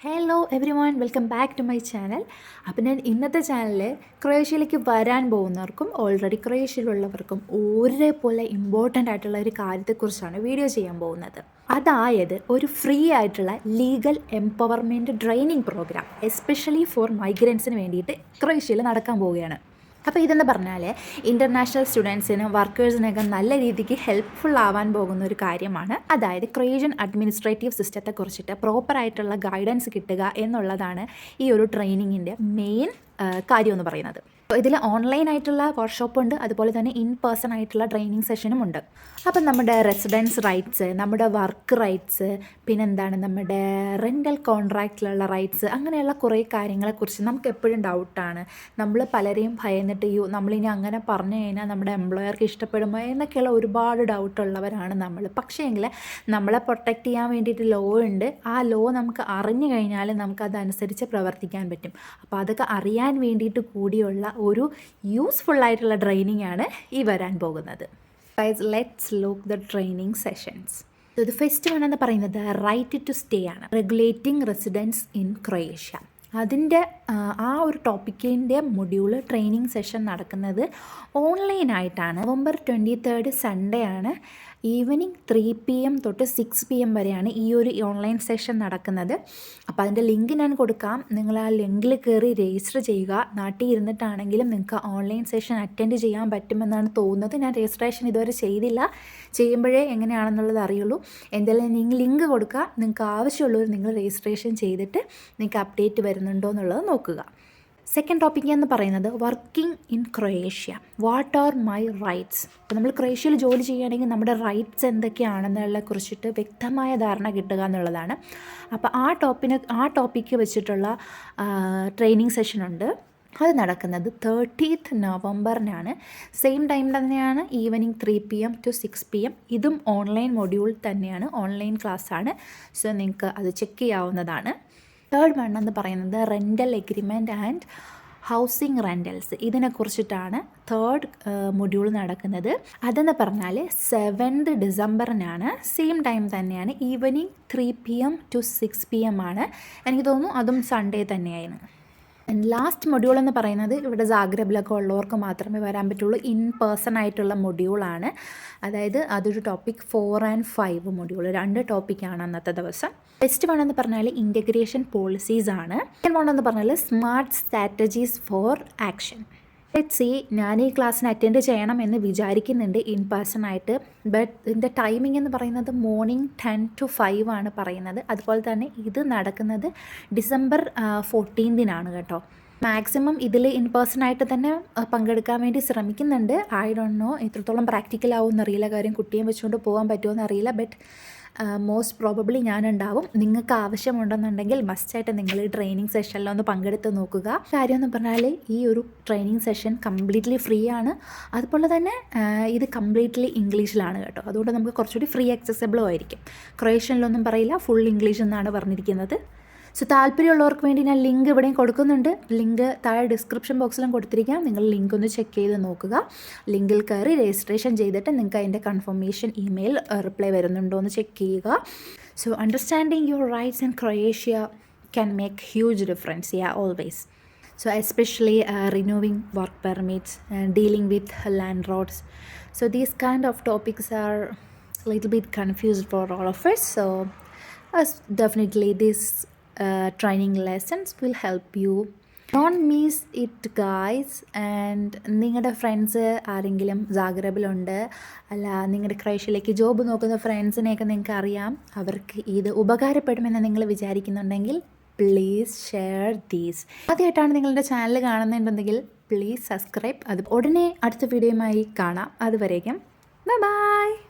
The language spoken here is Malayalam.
Hello everyone welcome back to my channel അപ്പം ഞാൻ ഇന്നത്തെ ചാനലിൽ ക്രൊയേഷ്യയിലേക്ക് വരാൻ പോകുന്നവർക്കും ഓൾറെഡി ക്രൊയേഷ്യയിലുള്ളവർക്കും ഒരേപോലെ ഇമ്പോർട്ടന്റ് ആയിട്ടുള്ള ഒരു കാര്യത്തെക്കുറിച്ചാണ് വീഡിയോ ചെയ്യാൻ പോകുന്നത്. അതായത് ഒരു ഫ്രീ ആയിട്ടുള്ള legal empowerment training program especially for മൈഗ്രൻസിന് വേണ്ടിയിട്ട് ക്രൊയേഷ്യയിൽ നടക്കാൻ പോവുകയാണ്. അപ്പോൾ ഇതെന്ന് പറഞ്ഞാൽ ഇന്റർനാഷണൽ സ്റ്റുഡൻസിനും വർക്കേഴ്സിനൊക്കെ നല്ല രീതിക്ക് ഹെൽപ്ഫുൾ ആവാൻ പോകുന്ന ഒരു കാര്യമാണ്. അതായത് ക്രേഷ്യൻ അഡ്മിനിസ്ട്രേറ്റീവ് സിസ്റ്റത്തെ കുറിച്ചിട്ട് പ്രോപ്പറായിട്ടുള്ള ഗൈഡൻസ് കിട്ടുക എന്നുള്ളതാണ് ഈ ഒരു ട്രെയിനിങ്ങിന്റെ മെയിൻ കാര്യം എന്ന് പറയുന്നത്. അപ്പോൾ ഇതിൽ ഓൺലൈൻ ആയിട്ടുള്ള വർക്ക്ഷോപ്പ് ഉണ്ട്. അതുപോലെ തന്നെ ഇൻ പേഴ്സൺ ആയിട്ടുള്ള ട്രെയിനിങ് സെഷനും ഉണ്ട്. അപ്പം നമ്മുടെ റെസിഡൻസ് റൈറ്റ്സ് നമ്മുടെ വർക്ക് റൈറ്റ്സ് പിന്നെന്താണ് നമ്മുടെ റെന്റൽ കോൺട്രാക്റ്റിലുള്ള റൈറ്റ്സ് അങ്ങനെയുള്ള കുറേ കാര്യങ്ങളെക്കുറിച്ച് നമുക്ക് എപ്പോഴും ഡൗട്ടാണ് നമ്മൾ പലരെയും ഭയന്നിട്ട് യു നമ്മളിനി അങ്ങനെ പറഞ്ഞു കഴിഞ്ഞാൽ നമ്മുടെ എംപ്ലോയർക്ക് ഇഷ്ടപ്പെടുമോ എന്നൊക്കെയുള്ള ഒരുപാട് ഡൗട്ടുള്ളവരാണ് നമ്മൾ പക്ഷേ എങ്കിൽ നമ്മളെ പ്രൊട്ടക്റ്റ് ചെയ്യാൻ വേണ്ടിയിട്ട് ലോ ഉണ്ട്. ആ ലോ നമുക്ക് അറിഞ്ഞു കഴിഞ്ഞാൽ നമുക്കതനുസരിച്ച് പ്രവർത്തിക്കാൻ പറ്റും. അപ്പോൾ അതൊക്കെ അറിയാൻ വേണ്ടിയിട്ട് കൂടിയുള്ള ഒരു യൂസ്ഫുൾ ആയിട്ടുള്ള ട്രെയിനിങ് ആണ് ഈ വരാൻ പോകുന്നത്. Let's look the training sessions ഇത് ഫസ്റ്റ് വൺ എന്ന് പറയുന്നത് റൈറ്റ് ടു സ്റ്റേ ആണ്. റെഗുലേറ്റിംഗ് റെസിഡൻസ് ഇൻ ക്രൊയേഷ്യ അതിന്റെ ആ ഒരു ടോപ്പിക്കിന്റെ മൊഡ്യൂൾ ട്രെയിനിങ് സെഷൻ നടക്കുന്നത് ഓൺലൈനായിട്ടാണ്. നവംബർ ട്വന്റി തേർഡ് സൺഡേ ആണ്. ഈവനിങ് ത്രീ പി എം തൊട്ട് സിക്സ് പി എം വരെയാണ് ഈ ഒരു ഓൺലൈൻ സെഷൻ നടക്കുന്നത്. അപ്പോൾ അതിന്റെ ലിങ്ക് ഞാൻ കൊടുക്കാം. നിങ്ങൾ ആ ലിങ്കിൽ കയറി രജിസ്റ്റർ ചെയ്യുക. നാട്ടിൽ ഇരുന്നിട്ടാണെങ്കിലും നിങ്ങൾക്ക് ഓൺലൈൻ സെഷൻ അറ്റൻഡ് ചെയ്യാൻ പറ്റുമെന്നാണ് തോന്നുന്നത്. ഞാൻ രജിസ്ട്രേഷൻ ഇതുവരെ ചെയ്തില്ല. ചെയ്യുമ്പോഴേ എങ്ങനെയാണെന്നുള്ളത് അറിയുള്ളൂ. എന്തായാലും നിങ്ങൾ ലിങ്ക് കൊടുക്കുക നിങ്ങൾക്ക് ആവശ്യമുള്ളവർ നിങ്ങൾ രജിസ്ട്രേഷൻ ചെയ്തിട്ട് നിങ്ങൾക്ക് അപ്ഡേറ്റ് വരുന്നുണ്ടോ എന്നുള്ളത് നോക്കുക. സെക്കൻഡ് ടോപ്പിക് എന്ന് പറയുന്നത് working in Croatia what are my rights അപ്പോൾ നമ്മൾ ക്രൊയേഷ്യയിൽ ജോലി ചെയ്യുകയാണെങ്കിൽ നമ്മുടെ റൈറ്റ്സ് എന്തൊക്കെയാണെന്നുള്ള കുറിച്ചിട്ട് വ്യക്തമായ ധാരണ കിട്ടുക എന്നുള്ളതാണ്. അപ്പോൾ ആ ടോപ്പിന് ആ ടോപ്പിക്ക് വെച്ചിട്ടുള്ള ട്രെയിനിങ് സെഷൻ ഉണ്ട്. അത് നടക്കുന്നത് തേർട്ടീത്ത് നവംബറിനാണ്. സെയിം ടൈം തന്നെയാണ് evening three P M to six P M ഇതും ഓൺലൈൻ മൊഡ്യൂൾ തന്നെയാണ്. ഓൺലൈൻ ക്ലാസ്സാണ് സോ നിങ്ങൾക്ക് അത് ചെക്ക് ചെയ്യാവുന്നതാണ്. തേർഡ് വൺ എന്ന് പറയുന്നത് rental agreement and housing rentals ഇതിനെക്കുറിച്ചിട്ടാണ് third module നടക്കുന്നത്. അതെന്ന് പറഞ്ഞാൽ സെവൻത് ഡിസംബറിനാണ്. സെയിം ടൈം തന്നെയാണ് evening three P M to six P M ആണ്. എനിക്ക് തോന്നുന്നു അതും സൺഡേ തന്നെയായിരുന്നു. ലാസ്റ്റ് മൊഡ്യൂൾ എന്ന് പറയുന്നത് ഇവിടെ ജാഗ്രബിലൊക്കെ ഉള്ളവർക്ക് മാത്രമേ വരാൻ പറ്റുള്ളൂ. ഇൻ പേഴ്സൺ ആയിട്ടുള്ള മൊഡ്യൂളാണ് അതായത് അതൊരു topic four and five module രണ്ട് ടോപ്പിക്കാണ് അന്നത്തെ ദിവസം. ഫസ്റ്റ് വൺ എന്ന് പറഞ്ഞാൽ ഇന്റഗ്രേഷൻ പോളിസീസ് ആണ്. സെക്കൻഡ് വൺ എന്ന് പറഞ്ഞാൽ smart strategies for action let see ഞാൻ ഈ ക്ലാസ്സിന് അറ്റൻഡ് ചെയ്യണം എന്ന് വിചാരിക്കുന്നുണ്ട് ഇൻ പേഴ്സൺ ആയിട്ട്. ബട്ട് ഇതിന്റെ ടൈമിംഗ് എന്ന് പറയുന്നത് മോർണിംഗ് ടെൻ ടു ഫൈവ് ആണ് പറയുന്നത്. അതുപോലെ തന്നെ ഇത് നടക്കുന്നത് ഡിസംബർ ഫോർട്ടീൻതിനാണ് കേട്ടോ. മാക്സിമം ഇതിൽ ഇൻ പേഴ്സൺ ആയിട്ട് തന്നെ പങ്കെടുക്കാൻ വേണ്ടി ശ്രമിക്കുന്നുണ്ട്. ഐ ഡോണ്ട് നോ എത്രത്തോളം പ്രാക്ടിക്കൽ ആവും എന്നറിയില്ല കാര്യം കുട്ടിയെ വെച്ചുകൊണ്ട് പോകാൻ പറ്റുമോ എന്നറിയില്ല ബട്ട് മോസ്റ്റ് പ്രോബബ്ലി ഞാനുണ്ടാവും. നിങ്ങൾക്ക് ആവശ്യമുണ്ടെന്നുണ്ടെങ്കിൽ മസ്റ്റായിട്ട് നിങ്ങൾ ഈ ട്രെയിനിങ് സെഷനിലൊന്ന് പങ്കെടുത്ത് നോക്കുക. കാര്യം എന്ന് പറഞ്ഞാൽ ഈ ഒരു ട്രെയിനിങ് സെഷൻ കംപ്ലീറ്റ്ലി ഫ്രീ ആണ്. അതുപോലെ തന്നെ ഇത് കംപ്ലീറ്റ്ലി ഇംഗ്ലീഷിലാണ് കേട്ടോ. അതുകൊണ്ട് നമുക്ക് കുറച്ചുകൂടി ഫ്രീ ആക്സസബിളും ആയിരിക്കും. ക്രൊയേഷ്യനിലൊന്നും പറയില്ല. ഫുൾ ഇംഗ്ലീഷ് എന്നാണ് പറഞ്ഞിരിക്കുന്നത്. സോ താല്പര്യമുള്ളവർക്ക് വേണ്ടി ഞാൻ ലിങ്ക് ഇവിടെയും കൊടുക്കുന്നുണ്ട്. ലിങ്ക് താഴെ ഡിസ്ക്രിപ്ഷൻ ബോക്സിലും കൊടുത്തിരിക്കാം. നിങ്ങൾ ലിങ്ക് ഒന്ന് ചെക്ക് ചെയ്ത് നോക്കുക. ലിങ്കിൽ കയറി രജിസ്ട്രേഷൻ ചെയ്തിട്ട് നിങ്ങൾക്ക് അതിന്റെ കൺഫർമേഷൻ ഇമെയിൽ റിപ്ലൈ വരുന്നുണ്ടോ എന്ന് ചെക്ക് ചെയ്യുക. So understanding your rights in Croatia can make huge difference yeah always so especially uh, and dealing with landlords. So these kind of topics are a little bit confused for all of us. So uh, definitely this uh, lessons will will you don't miss it guys and നിങ്ങളുടെ ഫ്രണ്ട്സ് ആരെങ്കിലും ജാഗ്രബിലുണ്ട് അല്ല നിങ്ങളുടെ ക്രൈഷ്യയിലേക്ക് ജോബ് നോക്കുന്ന ഫ്രണ്ട്സിനെയൊക്കെ നിങ്ങൾക്ക് അറിയാം. അവർക്ക് ഇത് ഉപകാരപ്പെടുമെന്ന് നിങ്ങൾ വിചാരിക്കുന്നുണ്ടെങ്കിൽ പ്ലീസ് ഷെയർ ദീസ് ആദ്യമായിട്ടാണ് നിങ്ങളുടെ ചാനൽ കാണുന്നുണ്ടെങ്കിൽ പ്ലീസ് സബ്സ്ക്രൈബ് അത് ഉടനെ അടുത്ത വീഡിയോയുമായി കാണാം. അതുവരേക്കും. Bye bye